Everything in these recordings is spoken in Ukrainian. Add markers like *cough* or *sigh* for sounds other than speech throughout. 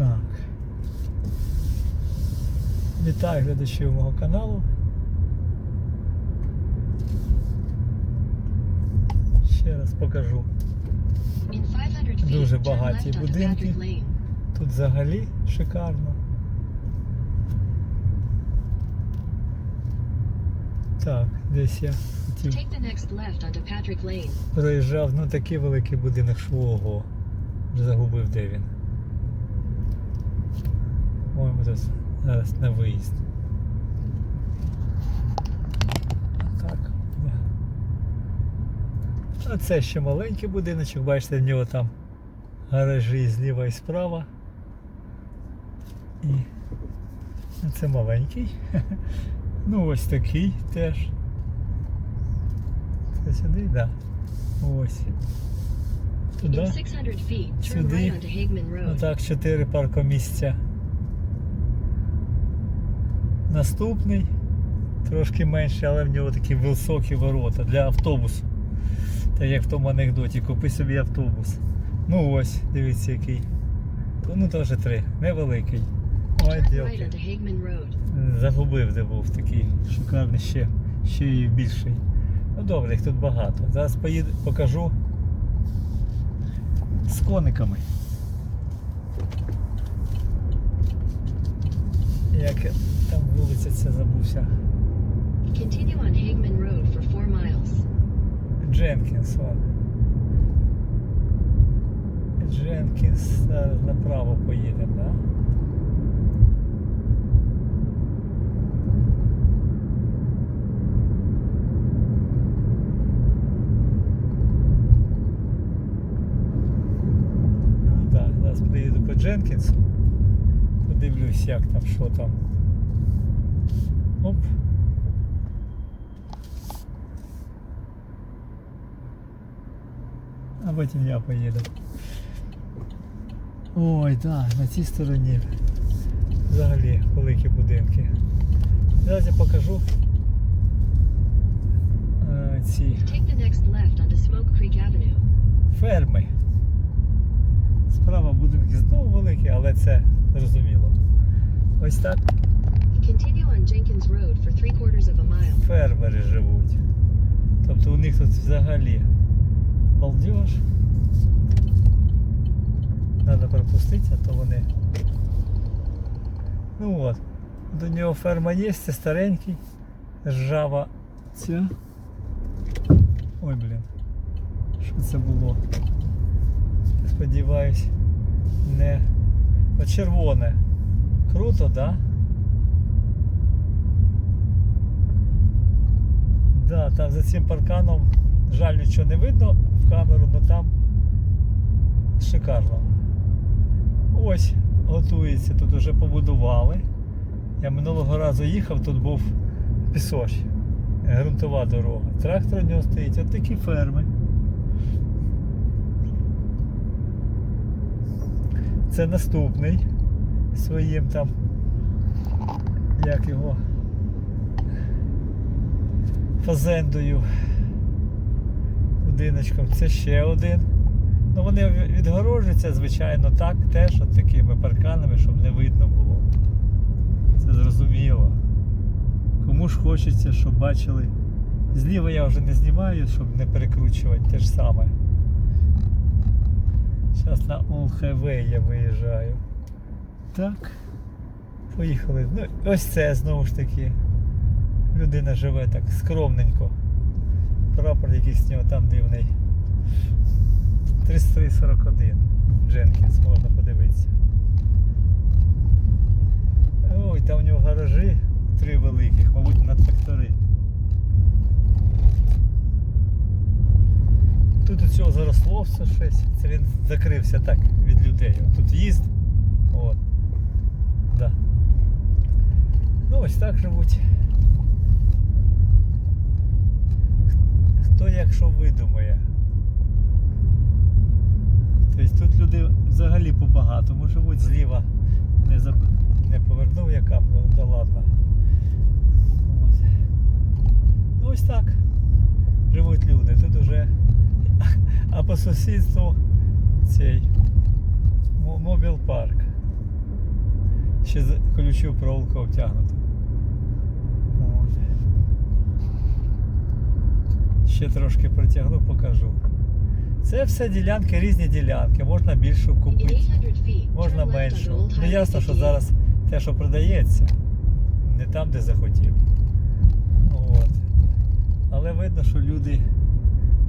Так. Вітаю глядачів мого каналу. Ще раз покажу. Дуже багаті будинки. Тут взагалі шикарно. Так, десь я хотів проїжджав, ну такий великий будинок, що ого. Загубив де він. Ой, ми тут зараз на виїзд. Так. А це ще маленький будиночок, бачите, в нього там гаражі зліва і справа. І ну, це маленький. *laughs* Ну ось такий теж. Це сюди, так. Да. Ось. Туди. 600 feet, turn Сюди. Road. Отак, чотири паркомісця. Наступний, трошки менший, але в нього такі високі ворота для автобусу. Так як в тому анекдоті, купи собі автобус. Ну ось, дивіться який. Ну теж три, невеликий. Ой. Загубив, де був такий шикарний ще, ще і більший. Ну добре, їх тут багато. Зараз поїду, покажу з кониками. Як там вулиця ця забувся. Continue on Hageman Road for 4 miles. Дженкінс он. Дженкінс направо поїдемо, да? Ну так, зараз приїду по Дженкінсу. Подивлюсь, як там, що там. Оп. А потім я поїду. Ой, так, на цій стороні взагалі великі будинки. Зараз я покажу е, ці ферми. Справа будинки знову великі, але це зрозуміло. Ось так Continue on Jenkins Road for 3 quarters of a mile. фермери живуть. Тобто у них тут взагалі балдеж. Треба пропустити, а то вони. Ну от. До нього ферма є, це старенький. Ржава ця. Ой, блін. Що це було? Сподіваюсь, не. О, червоне. Круто, так? Да? Да, там за цим парканом жаль нічого не видно в камеру, але там шикарно. Ось готується, тут вже побудували. Я минулого разу їхав, тут був пісоч, ґрунтова дорога. Трактор у нього стоїть, от такі ферми. Це наступний своїм там, як його, фазендою будиночком. Це ще один. Ну вони відгороджуються, звичайно, так, теж от такими парканами, щоб не видно було. Це зрозуміло. Кому ж хочеться, щоб бачили. Зліва я вже не знімаю, щоб не перекручувати те ж саме. Зараз на Highway я виїжджаю. Так. Поїхали. Ну, ось це знову ж таки. Людина живе так скромненько. Прапор якийсь з нього там дивний. 3341 Дженкінс, можна подивитися. Ой, там у нього гаражі три великих, мабуть, на трактори. Тут у цього заросло все щось. Це він закрився так від людей. Тут в'їзд. От. Да. Ну ось так живуть. Хто як що видумає. Тобто тут люди взагалі по-багатому живуть зліва. Не, зап... не повернув я камеру, ну да ладно. От. Ну ось так. Живуть люди. Тут уже. *laughs* А по сусідству цей мобіл парк. Ще з колючою проволокою обтягнуто. От. Ще трошки протягну, покажу. Це все ділянки, різні ділянки. Можна більшу купити, можна меншу. Ну ясно, що зараз те, що продається, не там, де захотів. От. Але видно, що люди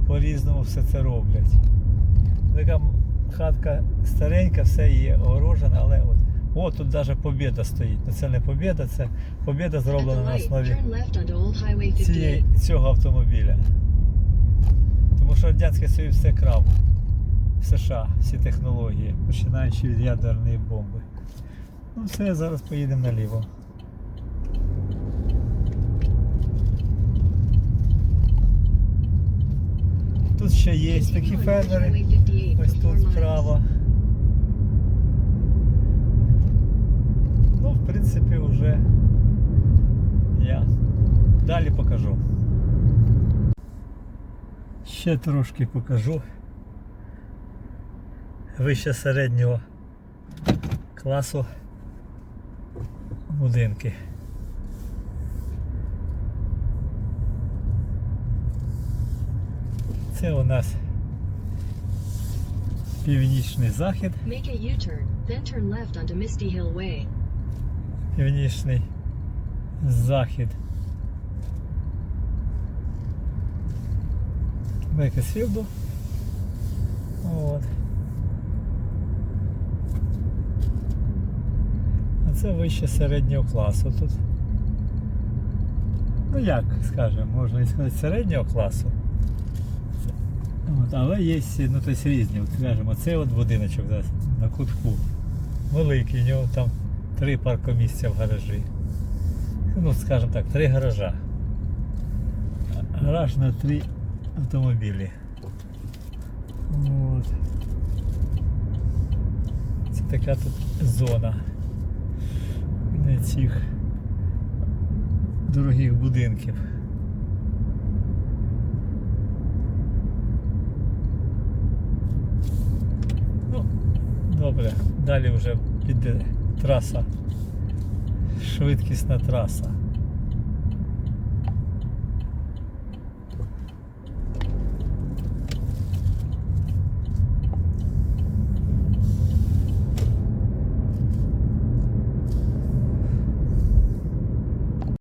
по-різному все це роблять. Така хатка старенька, все є огорожена, але от. О, тут навіть побіда стоїть. Ну це не побіда, це побіда зроблена на основі цієї, цього автомобіля. Тому що Радянський Союз все крав в США, всі технології, починаючи від ядерної бомби. Ну все, зараз поїдемо наліво. Тут ще є такі фермери. Ось тут справа. Ну, в принципі, вже я далі покажу. Ще трошки покажу. Вище середнього класу будинки. Це у нас північний захід, Make a U-turn, then turn left onto Misty Hill Way. північний захід. Бекесфілду. От. А це вище середнього класу тут. Ну як скажемо, можна і сказати середнього класу. От, але є ну, тобто різні. От, скажімо, цей от будиночок зараз на кутку. Великий, у нього там три паркомісця в гаражі. Ну, скажімо так, три гаража. Гараж на три автомобілі. От. Це така тут зона не цих дорогих будинків. Ну, добре, далі вже піде траса, швидкісна траса.